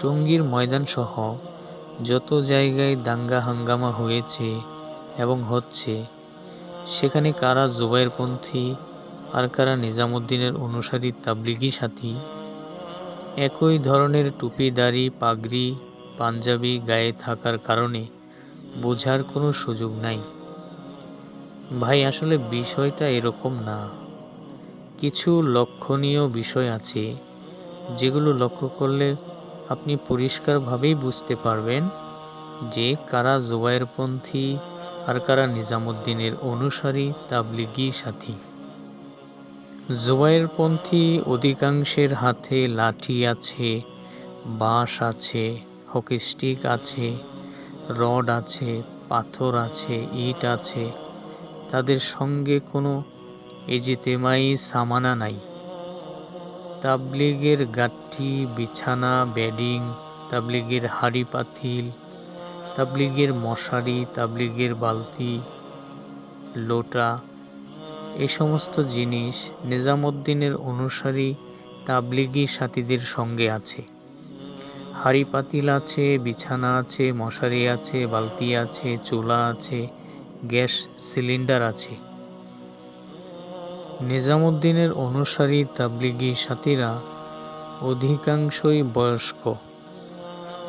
টঙ্গীর ময়দানসহ যত জায়গায় দাঙ্গা হাঙ্গামা হয়েছে এবং হচ্ছে, সেখানে কারা জুবাইরপন্থী আর কারা নিজামুদ্দিনের অনুসারী তাবলিগি সাথী, একই ধরনের টুপি, দাড়ি, পাগড়ি, পাঞ্জাবি গায়ে থাকার কারণে বোঝার কোনো সুযোগ নাই। ভাই, আসলে বিষয়টা এরকম না। কিছু লক্ষণীয় বিষয় আছে যেগুলো লক্ষ্য করলে আপনি পরিষ্কারভাবেই বুঝতে পারবেন যে কারা জুবাইরপন্থী আর কারা নিজামুদ্দিনের অনুসারী, তাবলিগি সাথী। জুবাইরপন্থী অধিকাংশের হাতে লাঠি আছে, বাঁশ আছে, হকি স্টিক আছে, রড আছে, পাথর আছে, ইট আছে। তাদের সঙ্গে কোনো এজিতেমাই সামানা নাই। তাবলিগের গাঠি বিছানা, বেডিং, তাবলিগের হাড়ি পাতিল, তাবলিগের মশারি, তাবলিগের বালতি, লোটা এই সমস্ত জিনিস নিজামুদ্দিনের অনুসারী তাবলিগি সাথীদের সঙ্গে আছে। হাড়ি পাতিল আছে, বিছানা আছে, মশারি আছে, বালতি আছে, চুলা আছে, গ্যাস সিলিন্ডার আছে। নিজামুদ্দিনের অনুসারী তাবলিগি সাথীরা অধিকাংশই বয়স্ক,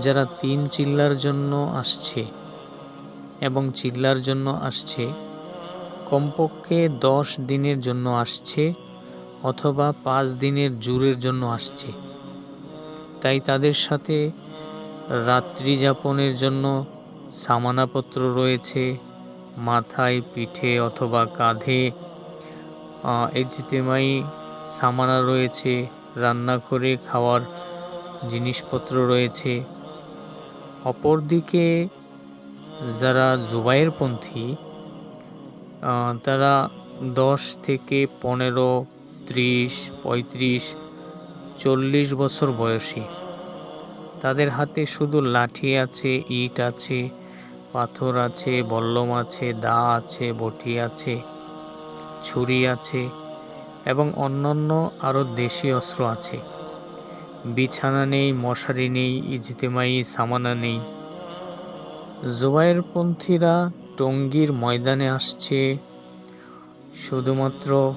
যারা তিন চিল্লার জন্য আসছে এবং চিল্লার জন্য আসছে, কমপক্ষে দশ দিনের জন্য আসছে অথবা পাঁচ দিনের জুরের জন্য আসছে। তাই তাদের সাথে রাত্রি যাপনের জন্য সামানাপত্র রয়েছে, মাথায় পিঠে অথবা কাঁধে এজিতেমাই সামানা রয়েছে, রান্না করে খাওয়ার জিনিসপত্র রয়েছে। অপরদিকে যারা জুবাইরপন্থী তারা দশ থেকে পনেরো, ত্রিশ, পঁয়ত্রিশ, চল্লিশ বছর বয়সী। তাদের হাতে শুধু লাঠি আছে, ইট আছে, পাথর আছে, বল্লম আছে, দা আছে, বটি আছে। ছুরি আছে এবং অন্যান্য আরও দেশি অস্ত্র আছে। বিছানা নেই, মশারি নেই, ইজতেমাই সামানা নেই। জুবাইরপন্থীরা টঙ্গীর ময়দানে আসছে। শুধুমাত্র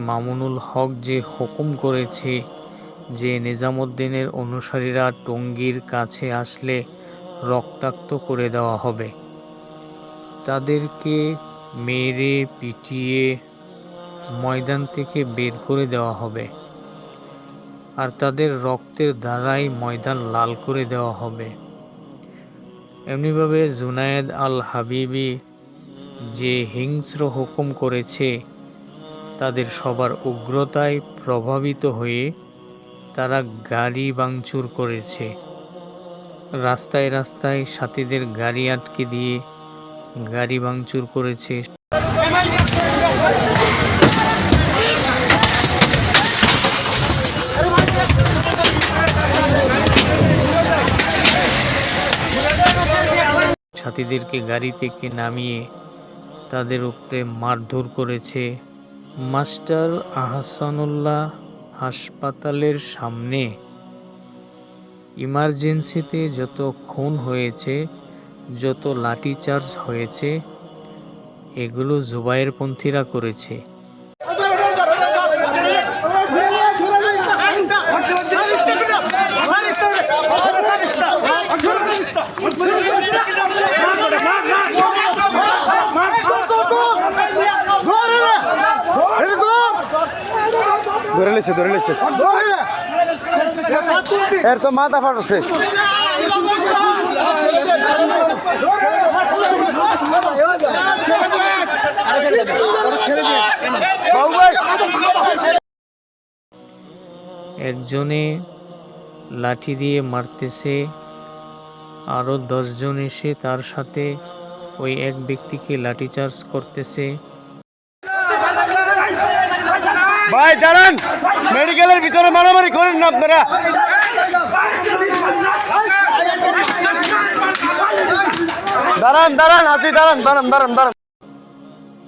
মামুনুল হক যে হুকুম করেছে যে নিজামুদ্দিনের অনুসারীরা টঙ্গীর কাছে আসলে রক্তাক্ত করে দেওয়া হবে। তাদেরকে মেরে পিটিয়ে ময়দান থেকে বের করে দেওয়া হবে। আর তাদের রক্তের দ্বারাই ময়দান লাল করে দেওয়া হবে। এমনিভাবে জুনায়েদ আল হাবিবি যে হিংস্র হুকুম করেছে, তাদের সবার উগ্রতায় প্রভাবিত হয়ে তারা গাড়ি ভাঙচুর করেছে। রাস্তায় রাস্তায় সাথীদের গাড়ি আটকে দিয়ে গাড়ি ভাঙচুর করেছে। সাথীদেরকে গাড়ি থেকে নামিয়ে তাদের উপরে মারধর করেছে মাস্টার আহসানুল্লাহ হাসপাতালের সামনে। ইমার্জেন্সিতে যত খুন হয়েছে যত লাঠিচার্জ হয়েছে এগুলো জুবাইরপন্থীরা করেছে। ধরে লেছে ধরে লেছে এর তো মাথা ফাটছে বাবু ভাই একজনে লাঠি দিয়ে মারতেছে আরও দশজন এসে তার সাথে ওই এক ব্যক্তিকে লাঠিচার্জ করতেছে। ভাই জানান মেডিকেলের ভিতরে মারামারি করেন না আপনারা। দাঁড়ান দাঁড়ান আসি দাঁড়ান দাঁড়ান দাঁড়ান দাঁড়ান।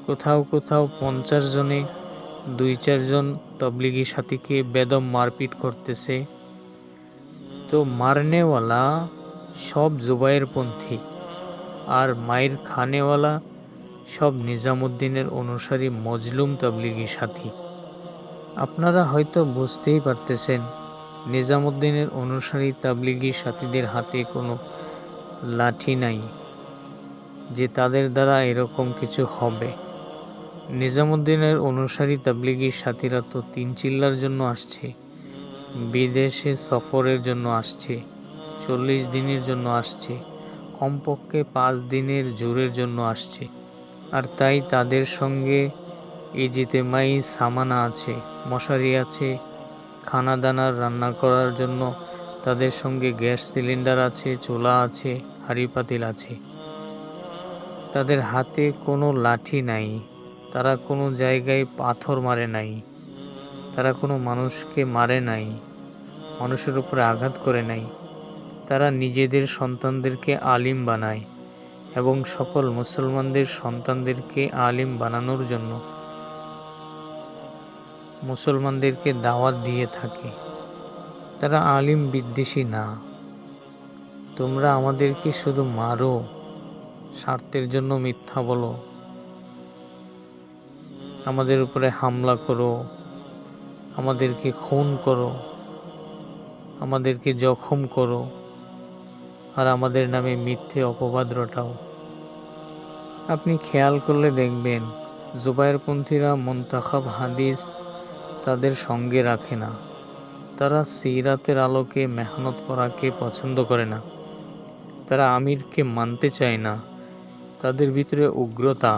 কোথাও কোথাও পঞ্চাশ জনে, দুই চারজন তবলিগি সাথীকে বেদম মারপিট করতেছে। তো মারনেওয়ালা সব জুবাইর পন্থী আর মায়ের খানেওয়ালা সব নিজামুদ্দিনের অনুসারী মজলুম তবলিগি সাথী। আপনারা হয়তো বুঝতেই পারতেছেন, নিজামুদ্দিনের অনুসারী তাবলিগি সাথীদের হাতে কোনো লাঠি নাই। যে তাদের দ্বারা এরকম কিছু হবে। নিজামুদ্দিনের অনুসারী তাবলিগি সাথীরা তো তিন চিল্লার জন্য আসছে। বিদেশে সফরের জন্য আসছে, চল্লিশ দিনের জন্য আসছে, কমপক্ষে পাঁচ দিনের জোরের জন্য আসছে। আর তাই তাদের সঙ্গে ইজিতেমাই সামানা আছে, মশারি আছে খানা দানার রান্না করার জন্য তাদের সঙ্গে গ্যাস সিলিন্ডার আছে, চোলা আছে হাঁড়ি পাতিল আছে। তাদের হাতে কোনো লাঠি নাই, তারা কোনো জায়গায় পাথর মারে নাই, তারা কোনো মানুষকে মারে নাই, মানুষের উপরে আঘাত করে নাই, তারা নিজেদের সন্তানদেরকে আলিম বানায় এবং সকল মুসলমানদের সন্তানদেরকে আলিম বানানোর জন্য মুসলমানদেরকে দাওয়াত দিয়ে থাকে। তারা আলিম বিদ্বেষী না। তোমরা আমাদেরকে শুধু মারো। স্বার্থের জন্য মিথ্যা বলো। আমাদের উপরে হামলা করো। আমাদেরকে খুন করো। আমাদেরকে জখম করো। আর আমাদের নামে মিথ্যে অপবাদ রটাও। আপনি খেয়াল করলে দেখবেন, জুবাইরপন্থীরা মন্তাখাব হাদিস তাদের সঙ্গে রাখে না। তারা সিরাতের আলোকে মেহনত করাকে পছন্দ করে না। তারা আমিরকে মানতে চায় না। তাদের ভিতরে উগ্রতা,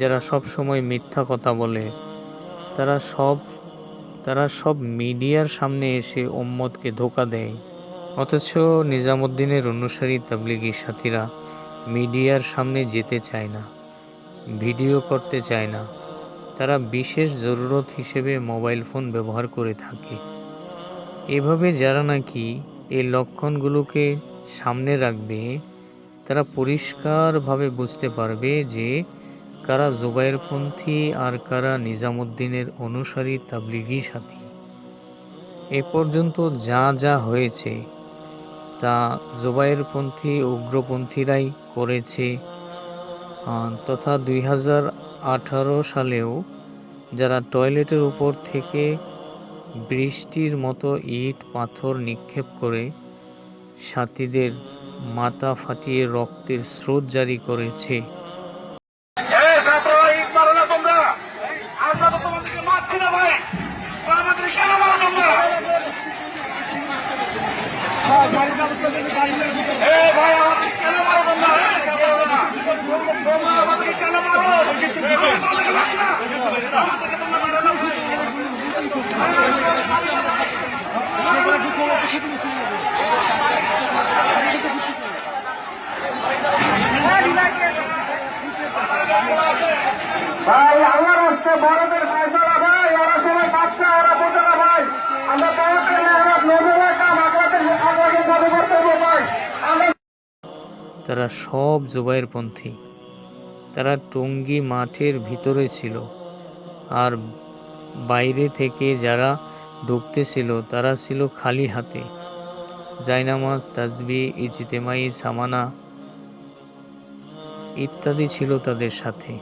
যারা সব সময় মিথ্যা কথা বলে, তারা সব তারা সব মিডিয়ার সামনে এসে ওম্মদকে ধোকা দেয়। অথচ নিজামুদ্দিনের অনুসারী তাবলিগি সাথীরা মিডিয়ার সামনে যেতে চায় না, ভিডিও করতে চায় না। তারা বিশেষ জরুরত হিসেবে মোবাইল ফোন ব্যবহার করে থাকে। এভাবে যারা নাকি এই লক্ষণগুলোকে সামনে রাখবে তারা পরিষ্কারভাবে বুঝতে পারবে যে কারা জুবাইরপন্থী আর কারা নিজামুদ্দিনের অনুসারী তাবলিগি সাথী। এ পর্যন্ত যা যা হয়েছে তা জুবাইরপন্থী, উগ্রপন্থীরাই করেছে। তথা দুই হাজার আঠারো সালেও যারা টয়লেটের উপর থেকে বৃষ্টির মতো ইট পাথর নিক্ষেপ করে সাথীদের মাথা ফাটিয়ে রক্তের স্রোত জারি করেছে। এই তারপরে ঈদ মারো না তোমরা আমরা তো তোমাদেরকে মারছি না ভাই তো আমাদের কেন মারো তোমরা এই ভাই আমাদের কেন মারো তোমরা এই, কেন মারো না? তোমরা আমাদেরকে কেন মারো? আমাদেরকে মারো না? আমাদেরকে তোমরা মারো না ভাই? ভাই আমার হচ্ছে বড়দের ফয়সলা ভাই ওরা সবাই বাচ্চা ওরা বোঝে না ভাই আমরা বড়দের মেহনত নজরে কাম আপনাদের আপনাকে চালু করতে হবে ভাই আমরা তারা সব জুবাইরপন্থী। তারা টঙ্গী মাঠের ভিতরে ছিল। আর বাইরে থেকে যারা ঢুকতেছিল, তারা ছিল খালি হাতে। জায়নামাজ, তাজবি, ইজতেমাই, সামানা ইত্যাদি ছিল তাদের সাথে।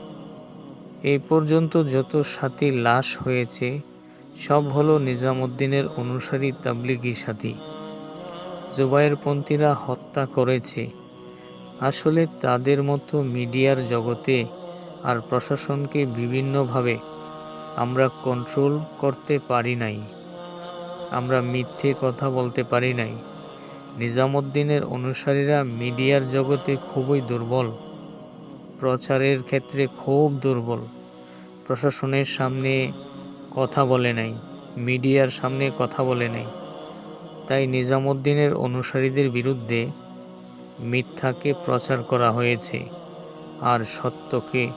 এই পর্যন্ত যত সাথী লাশ হয়েছে, সব হলো নিজামুদ্দিনের অনুসারী তাবলিগি সাথী। জুবাইরপন্থীরা হত্যা করেছে। আসলে তাদের মতো মিডিয়ার জগতে আর প্রশাসনকে বিভিন্নভাবে আমরা কন্ট্রোল করতে পারি নাই। আমরা মিথ্যে কথা বলতে পারি নাই। নিজামুদ্দিনের অনুসারীরা মিডিয়ার জগতে খুবই দুর্বল। প্রচারের ক্ষেত্রে খুব দুর্বল। প্রশাসনের সামনে কথা বলে নাই। মিডিয়ার সামনে কথা বলে নাই। তাই নিজামুদ্দিনের অনুসারীদের বিরুদ্ধে মিথ্যাকে প্রচার করা হয়েছে আর সত্যকে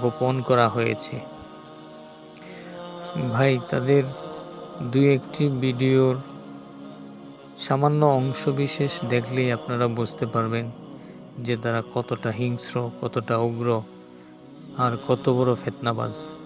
গোপন করা হয়েছে। ভাই, তাদের দুই একটি ভিডিওর সামান্য অংশবিশেষ দেখলেই আপনারা বুঝতে পারবেন যে তারা কতটা হিংস্র, কতটা উগ্র আর কত বড় ফেতনাবাজ।